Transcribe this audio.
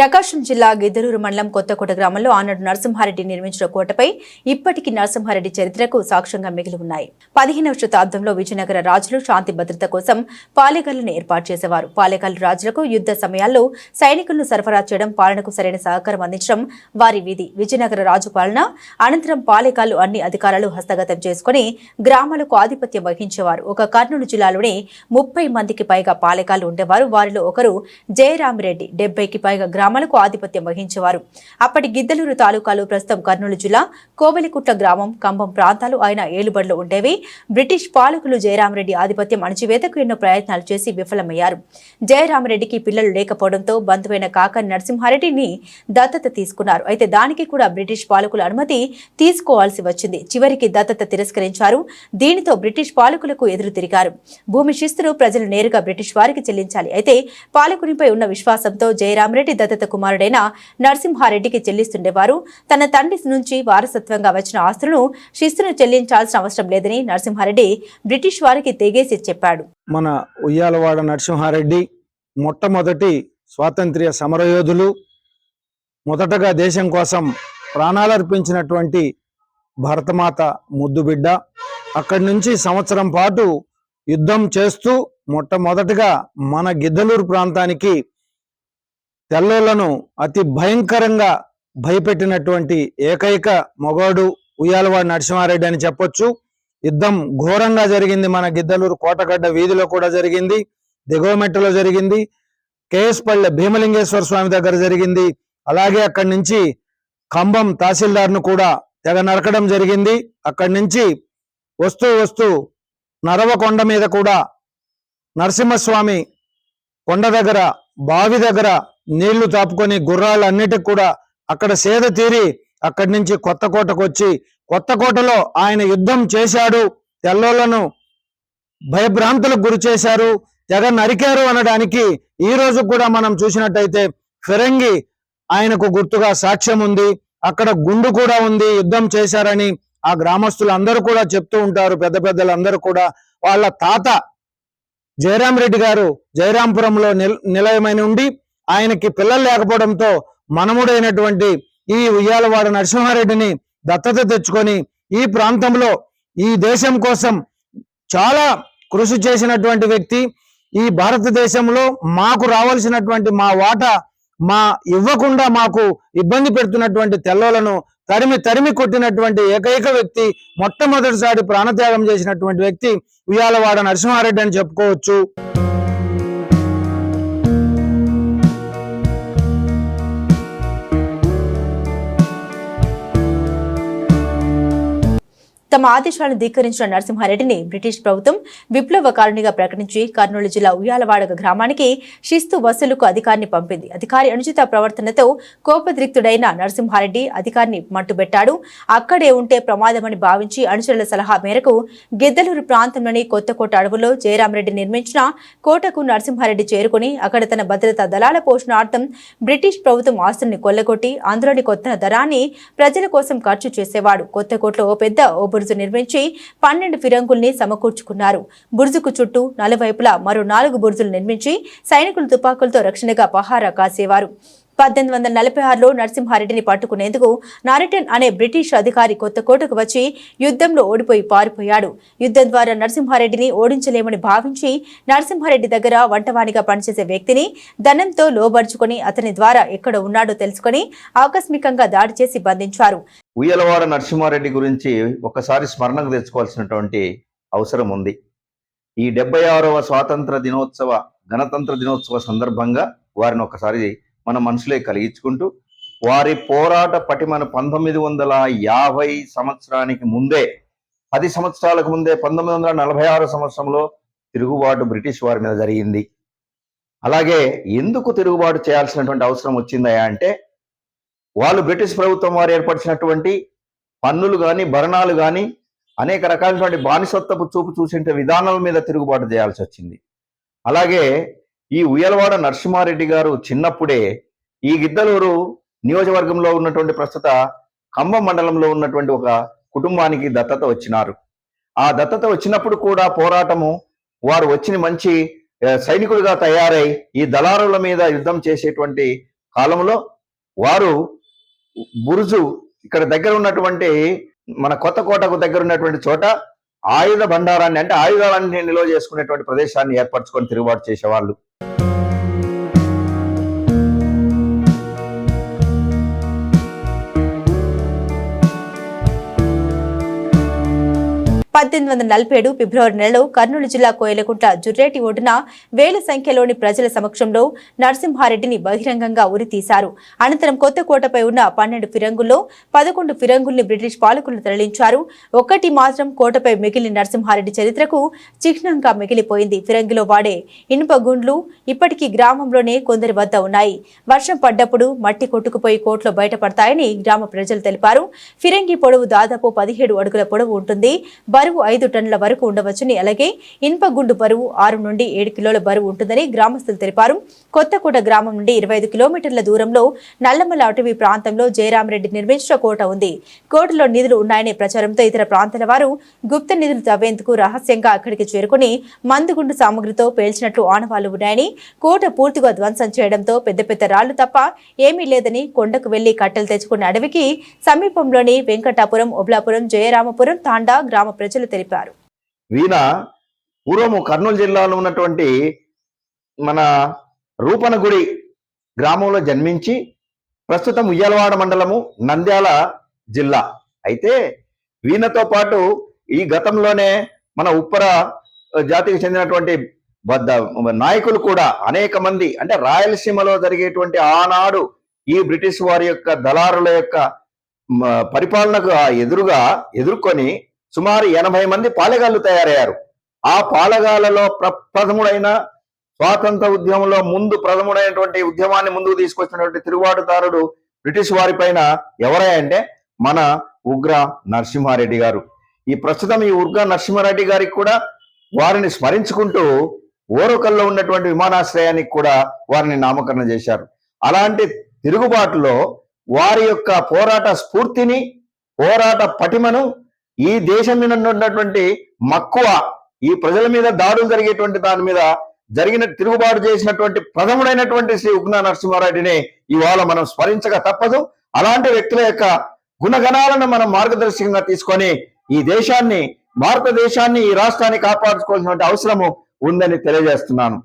ప్రకాశం జిల్లా గిద్దలూరు మండలం కొత్తకోట గ్రామంలో ఆనాడు నరసింహారెడ్డి నిర్మించిన కోటపై ఇప్పటికీ నరసింహారెడ్డి చరిత్రకు సాక్ష్యంగా మిగిలి ఉన్నాయి పదిహేనవ శతాబ్దంలో విజయనగర రాజులు శాంతి భద్రత కోసం పాలెగల్లను ఏర్పాటు చేసేవారు. పాలెగల్లు రాజులకు యుద్ధ సమయాల్లో సైనికులను సరఫరా చేయడం పాలనకు సరైన సహకారం అందించడం వారి విధి. విజయనగర రాజు పాలన అనంతరం పాలెగాళ్ళు అన్ని అధికారాలు హస్తగతం చేసుకుని గ్రామాలకు ఆధిపత్యం వహించేవారు. ఒక కర్నూలు జిల్లాలోని ముప్పై మందికి పైగా పాలెగాళ్ళు ఉండేవారు. వారిలో ఒకరు జయరామిరెడ్డి డెబ్బైకి పైగా గ్రామాలకు ఆధిపత్యం వహించేవారు. అప్పటి గిద్దలూరు తాలూకాలు ప్రస్తుతం కర్నూలు జిల్లా కోవెలికుట్ల గ్రామం కంబం ప్రాంతాలు ఆయన ఏలుబడిలో ఉండేవి. బ్రిటిష్ పాలకులు జయరామరెడ్డి ఆధిపత్యం అణచివేతకు ఎన్నో ప్రయత్నాలు చేసి విఫలమయ్యారు. జయరామరెడ్డికి పిల్లలు లేకపోవడంతో బంధువైన కాకని నరసింహారెడ్డిని దత్తత తీసుకున్నారు. అయితే దానికి కూడా బ్రిటిష్ పాలకుల అనుమతి తీసుకోవాల్సి వచ్చింది. చివరికి దత్తత తిరస్కరించారు. దీనితో బ్రిటిష్ పాలకులకు ఎదురు తిరిగారు. భూమి శిస్తులు ప్రజలు నేరుగా బ్రిటిష్ వారికి చెల్లించాలి. అయితే పాలకునిపై ఉన్న విశ్వాసంతో జయరామరెడ్డి దత్తత కుమారుడైన నరసింహారెడ్డికి చెల్లిస్తుండేవారు. తన తండ్రి నుంచి వారసత్వంగా వచ్చిన ఆస్తులను శిస్తును చెల్లించాల్సిన అవసరం లేదని నరసింహారెడ్డి బ్రిటిష్ వారికి తెగేసి చెప్పాడు. మన ఉయ్యాలవాడ నరసింహారెడ్డి మొట్టమొదటి స్వాతంత్ర్య సమరయోధులు మొదటగా దేశం కోసం ప్రాణాలర్పించినటువంటి భరతమాత ముద్దుబిడ్డ అక్కడి నుంచి సంవత్సరం పాటు యుద్ధం చేస్తూ మొట్టమొదటిగా మన గిద్దలూరు ప్రాంతానికి తెల్లోళ్ళను అతి భయంకరంగా భయపెట్టినటువంటి ఏకైక మొగాడు ఉయ్యాలవాడు నరసింహారెడ్డి అని చెప్పొచ్చు. యుద్ధం ఘోరంగా జరిగింది మన గిద్దలూరు కోటగడ్డ వీధిలో కూడా జరిగింది. దిగువమెట్టలో జరిగింది. కేఎస్పల్లె భీమలింగేశ్వర స్వామి దగ్గర జరిగింది. అలాగే అక్కడి నుంచి కంబం తహసీల్దార్ను కూడా తెగ నరకడం జరిగింది. అక్కడి నుంచి వస్తూ వస్తూ నరవకొండ మీద కూడా నరసింహస్వామి కొండ దగ్గర బావి దగ్గర నీళ్ళు తాపుకొని గుర్రాలన్నిటికి కూడా అక్కడ సేద తీరి అక్కడి నుంచి కొత్త కోటకు వచ్చి కొత్త కోటలో ఆయన యుద్ధం చేశాడు తెల్లోళ్ళను భయభ్రాంతులకు గురి చేశారు తెగ నరికారు అనడానికి ఈ రోజు కూడా మనం చూసినట్టయితే ఫిరంగి ఆయనకు గుర్తుగా సాక్ష్యం ఉంది అక్కడ గుండు కూడా ఉంది యుద్ధం చేశారని ఆ గ్రామస్తులు అందరూ కూడా చెప్తూ ఉంటారు పెద్ద పెద్దలందరూ కూడా. వాళ్ళ తాత జయరాం రెడ్డి గారు జయరాంపురంలో నిల నిలయమైన ఉండి ఆయనకి పిల్లలు లేకపోవడంతో మనముడైనటువంటి ఈ ఉయ్యాలవాడ నరసింహారెడ్డిని దత్తత తెచ్చుకొని ఈ ప్రాంతంలో ఈ దేశం కోసం చాలా కృషి చేసినటువంటి వ్యక్తి. ఈ భారతదేశంలో మాకు రావాల్సినటువంటి మా వాటా మా ఇవ్వకుండా మాకు ఇబ్బంది పెడుతున్నటువంటి తెల్లోలను తరిమి తరిమి కొట్టినటువంటి ఏకైక వ్యక్తి మొట్టమొదటిసారి ప్రాణత్యాగం చేసినటువంటి వ్యక్తి ఉయ్యాలవాడ నరసింహారెడ్డి అని చెప్పుకోవచ్చు. తమ ఆదేశాలను ధీకరించిన నరసింహారెడ్డిని బ్రిటిష్ ప్రభుత్వం విప్లవకారునిగా ప్రకటించి కర్నూలు జిల్లా ఉయ్యాలవాడ గ్రామానికి శిస్తు వసూలుకు అధికారిని పంపింది. అధికారి అనుచిత ప్రవర్తనతో కోపద్రిక్తుడైన నరసింహారెడ్డి అధికారిని మట్టుబెట్టాడు అక్కడే ఉంటే ప్రమాదమని భావించి అనుచరుల సలహా మేరకు గిద్దలూరు ప్రాంతంలోని కొత్తకోట అడవుల్లో జయరామరెడ్డి నిర్మించిన కోటకు నరసింహారెడ్డి చేరుకుని అక్కడ తన భద్రతా దళాల పోషణార్థం బ్రిటిష్ ప్రభుత్వం ఆస్తుల్ని కొల్లగొట్టి అందులోని కొత్త ధరాన్ని ప్రజల కోసం ఖర్చు చేసేవాడు. కొత్తకోటలో ఓ పెద్ద ఓబు బురుజు నిర్మించి పన్నెండు ఫిరంగుల్ని సమకూర్చుకున్నారు. బురుజుకు చుట్టూ నలువైపులా మరో నాలుగు బురుజులు నిర్మించి సైనికులు తుపాకులతో రక్షణగా పహారా కాసేవారు. పద్దెనిమిది వందల నలభై ఆరులో నరసింహారెడ్డిని పట్టుకునేందుకు నారిటన్ అనే బ్రిటిష్ అధికారి కొత్తకోటకు వచ్చి యుద్ధంలో ఓడిపోయి పారిపోయాడు. యుద్ధం ద్వారా నరసింహారెడ్డిని ఓడించలేమని భావించి నరసింహారెడ్డి దగ్గర వంటవాణిగా పనిచేసే వ్యక్తిని ధనంతో లోబర్చుకొని అతని ద్వారా ఎక్కడ ఉన్నాడో తెలుసుకొని ఆకస్మికంగా దాడి చేసి బంధించారు. ఉయ్యలవాడ నరసింహారెడ్డి గురించి ఒకసారి స్మరణకు తెచ్చుకోవాల్సినటువంటి అవసరం ఉంది. ఈ డెబ్బై ఆరవ స్వాతంత్ర దినోత్సవ గణతంత్ర దినోత్సవ సందర్భంగా వారిని ఒకసారి మన మనసులే కలిగించుకుంటూ వారి పోరాట పటిమను పంతొమ్మిది వందల యాభై సంవత్సరానికి ముందే పది సంవత్సరాలకు ముందే పంతొమ్మిది వందల నలభై ఆరు సంవత్సరంలో తిరుగుబాటు బ్రిటిష్ వారి మీద జరిగింది. అలాగే ఎందుకు తిరుగుబాటు చేయాల్సినటువంటి అవసరం వచ్చిందయా అంటే వాళ్ళు బ్రిటిష్ ప్రభుత్వం వారు ఏర్పరిచినటువంటి పన్నులు కానీ భరణాలు కానీ అనేక రకాలైనటువంటి బానిసత్వపు చూపు చూసే విధానాల మీద తిరుగుబాటు చేయాల్సి వచ్చింది. అలాగే ఈ ఉయ్యలవాడ నరసింహారెడ్డి గారు చిన్నప్పుడే ఈ గిద్దలూరు నియోజకవర్గంలో ఉన్నటువంటి ప్రస్తుత ఖమ్మం మండలంలో ఉన్నటువంటి ఒక కుటుంబానికి దత్తత వచ్చినారు. ఆ దత్తత వచ్చినప్పుడు కూడా పోరాటము వారు వచ్చిన మంచి సైనికుడిగా తయారై ఈ దళారుల మీద యుద్ధం చేసేటువంటి కాలంలో వారు బురుజు ఇక్కడ దగ్గర ఉన్నటువంటి మన కొత్త కోటకు దగ్గర ఉన్నటువంటి చోట ఆయుధ భండారాన్ని అంటే ఆయుధాలన్నీ నిల్వ చేసుకునేటువంటి ప్రదేశాన్ని ఏర్పరచుకొని తిరుగుబాటు చేసేవాళ్ళు. పద్దెనిమిది వందల నలభై ఏడు ఫిబ్రవరి నెలలో కర్నూలు జిల్లా కోయలకుంట జుర్రేటి ఒడ్డున వేల సంఖ్యలోని ప్రజల సమక్షంలో నరసింహారెడ్డిని బహిరంగంగా ఉరి తీశారు అనంతరం కొత్త కోటపై ఉన్న పన్నెండు ఫిరంగుల్లో పదకొండు ఫిరంగుల్ని బ్రిటిష్ పాలకులు తరలించారు. ఒక్కటి మాత్రం కోటపై మిగిలిన నరసింహారెడ్డి చరిత్రకు చిహ్నంగా మిగిలిపోయింది. ఫిరంగిలో వాడే ఇనుప గుండ్లు ఇప్పటికీ గ్రామంలోనే కొందరి వద్ద ఉన్నాయి. వర్షం పడ్డప్పుడు మట్టి కొట్టుకుపోయి కోట్లో బయటపడతాయని గ్రామ ప్రజలు తెలిపారు. ఫిరంగి పొడవు దాదాపు పదిహేడు అడుగుల పొడవు ఉంటుంది. బరువు ఐదు టన్నుల వరకు ఉండవచ్చని అలాగే ఇనుప గుండు బరువు ఆరు నుండి ఏడు కిలోల బరువు ఉంటుందని గ్రామస్తులు తెలిపారు. కొత్తకోట గ్రామం నుండి ఇరవై ఐదు కిలోమీటర్ల దూరంలో నల్లమల అటవీ ప్రాంతంలో జయరామరెడ్డి నిర్మించిన కోట ఉంది. కోటలో నిధులు ఉన్నాయనే ప్రచారంతో ఇతర ప్రాంతాల వారు గుప్త నిధులు తవ్వేందుకు రహస్యంగా అక్కడికి చేరుకుని మందుగుండు సామగ్రితో పేల్చినట్లు ఆనవాళ్ళు ఉన్నాయని కోట పూర్తిగా ధ్వంసం చేయడంతో పెద్ద పెద్ద రాళ్ళు తప్ప ఏమీ లేదని కొండకు వెళ్ళి కట్టెలు తెచ్చుకున్న అడవికి సమీపంలోని వెంకటాపురం ఒబ్లాపురం జయరామపురం తాండా గ్రామ ప్రజలు తెలిపారు. వీణ పూర్వము కర్నూలు జిల్లాలో ఉన్నటువంటి మన రూపనగుడి గ్రామంలో జన్మించి ప్రస్తుతం ఉయ్యాలవాడ మండలము నంద్యాల జిల్లా. అయితే వీణతో పాటు ఈ గతంలోనే మన ఉప్పర జాతికి చెందినటువంటి బద్ద నాయకులు కూడా అనేక మంది అంటే రాయలసీమలో జరిగేటువంటి ఆనాడు ఈ బ్రిటిష్ వారి యొక్క దళారుల యొక్క పరిపాలనకు ఎదురుగా ఎదుర్కొని సుమారు ఎనభై మంది పాలెగాళ్ళు తయారయ్యారు. ఆ పాలగాళ్ళలో ప్రప్రథముడైన స్వాతంత్ర ఉద్యమంలో ముందు ప్రథముడైనటువంటి ఉద్యమాన్ని ముందుకు తీసుకొచ్చినటువంటి తిరుగుబాటుదారుడు బ్రిటిష్ వారి పైన ఎవరై అంటే మన ఉగ్ర నరసింహారెడ్డి గారు. ఈ ప్రస్తుతం ఈ ఉగ్ర నరసింహారెడ్డి గారికి కూడా వారిని స్మరించుకుంటూ ఓరకల్లో ఉన్నటువంటి విమానాశ్రయానికి కూడా వారిని నామకరణం చేశారు. అలాంటి తిరుగుబాటులో వారి యొక్క పోరాట స్ఫూర్తిని పోరాట పటిమను ఈ దేశం మీద ఉన్నటువంటి మక్కువ ఈ ప్రజల మీద దాడులు జరిగేటువంటి దాని మీద జరిగిన తిరుగుబాటు చేసినటువంటి ప్రథముడైనటువంటి శ్రీ ఉగ్న నరసింహారెడ్డిని ఇవాళ మనం స్మరించక తప్పదు. అలాంటి వ్యక్తుల యొక్క గుణగణాలను మనం మార్గదర్శకంగా తీసుకొని ఈ దేశాన్ని భారతదేశాన్ని ఈ రాష్ట్రాన్ని కాపాడుకోవాల్సినటువంటి అవసరము ఉందని తెలియజేస్తున్నాను.